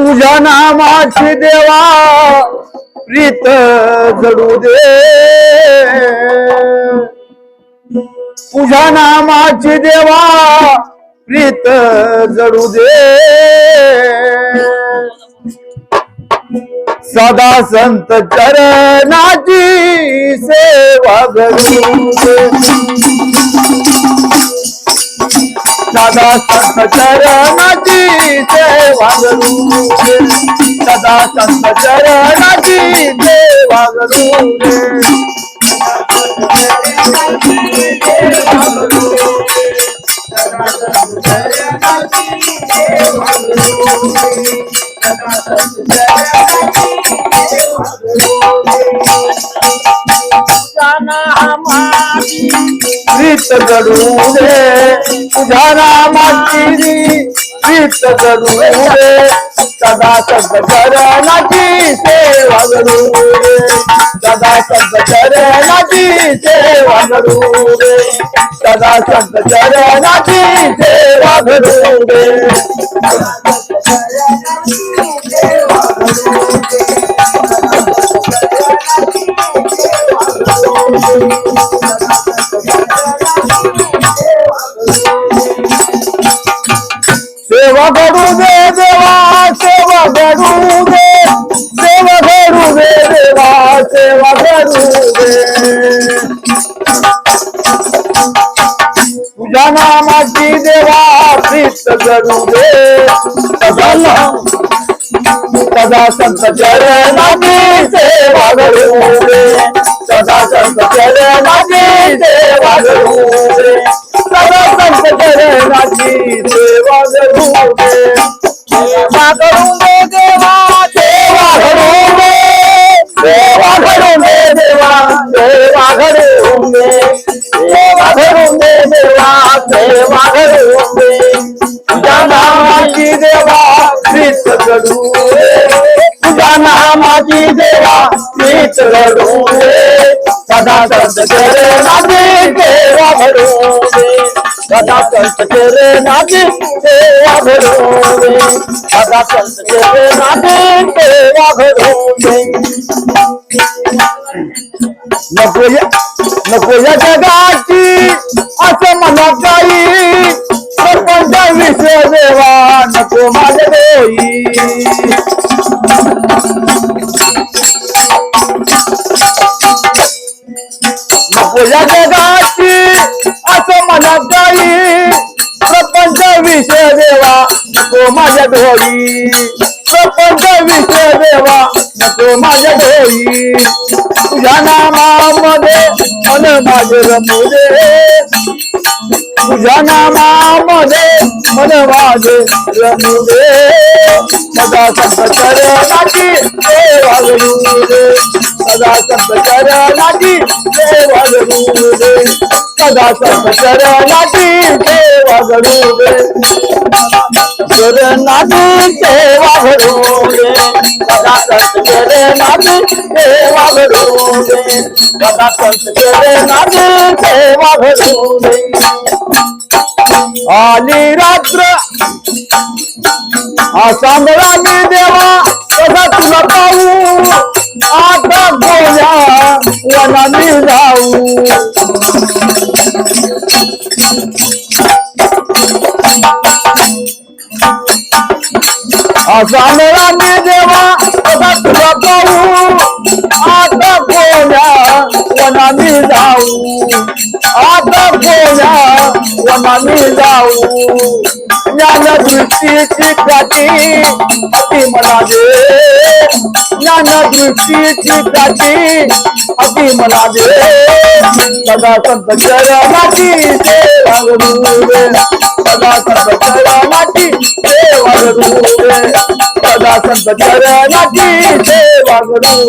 तुझ्या नामाची देवा प्रीत जडू दे. तुझ्या नामाची देवा प्रीत जडू दे. सदा संत चरणाची सेवा घडू दे. सदा संत चरणाची सेवा करू सदा संत चरणाची सेवा करू दे प्रीत करू दे तुझ्या नामाची प्रीत करू दे सदा संत चरणाची सेवा करू दे सदा संत चरणाची सेवा करू दे सदा संत चरणाची सेवा करू दे सेवा करू दे देवा सेवा करू दे सेवा करू दे देवा सेवा करू दे. तुझ्या नामाची देवा प्रीत करू दे. सदा संत चरणाची सेवा करू दे. सेवा करू दे तुझ्या नामाची देवा प्रीत करू दे तुझ्या नामाची देवा प्रीत करू दे सदा संत चरणाची सेवा करू दे सदा संत चरणाची सेवा करू दे सदा संत चरणाची सेवा करू दे नको या नको या जगाची। असं देवा नको माझे देई. नको या जगाची असं मनात जाई. प्रपंच विषय देवा नको माझ्या डोळी प्रपंच विषय देवा नको माझ्या डोळी तुझ्या नामामध्ये मन माझे. रमू दे तुझ्या नामामध्ये मन माझे. रमू दे सदा संत चरणाची सेवा करू दे सदा संत चरणाची सेवा करू दे सदा संत चरणाची सेवा करू दे चरणाची सेवा करू दे सदा संत चरणाची सेवा करू दे सदा संत चरणाची सेवा करू दे आली रात्र हा सांगला मी देवा कसा तुला पाहू आता गोल्या वनानी जाऊ. জানরা মে দেওয়া বাবু আদা গোয়া ওনা মিলাউ আদা গোয়া वनानी जाऊ. ज्ञान दृष्टीची काठी अति मला दे ज्ञान दृष्टीची काठी अति मला दे सदा संत चरणाची सेवा करू दे सदा संत चरणाची सेवा करू दे सदा संत चरणाची सेवा करू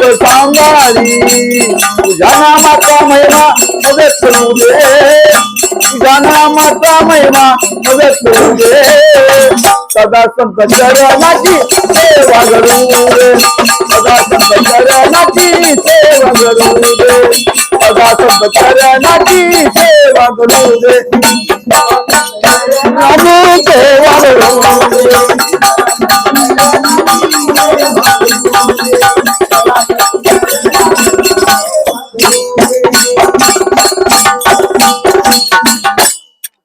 देवा सुख तुझ्या नामाचा महिमा मध्ये करू दे तुझ्या नामाचा महिमा मध्ये करू दे सदा संत चरणाची सेवा करू दे सदा संत चरणाची सेवा करू दे सदा संत चरणाची सेवा करू दे सेवा करू दे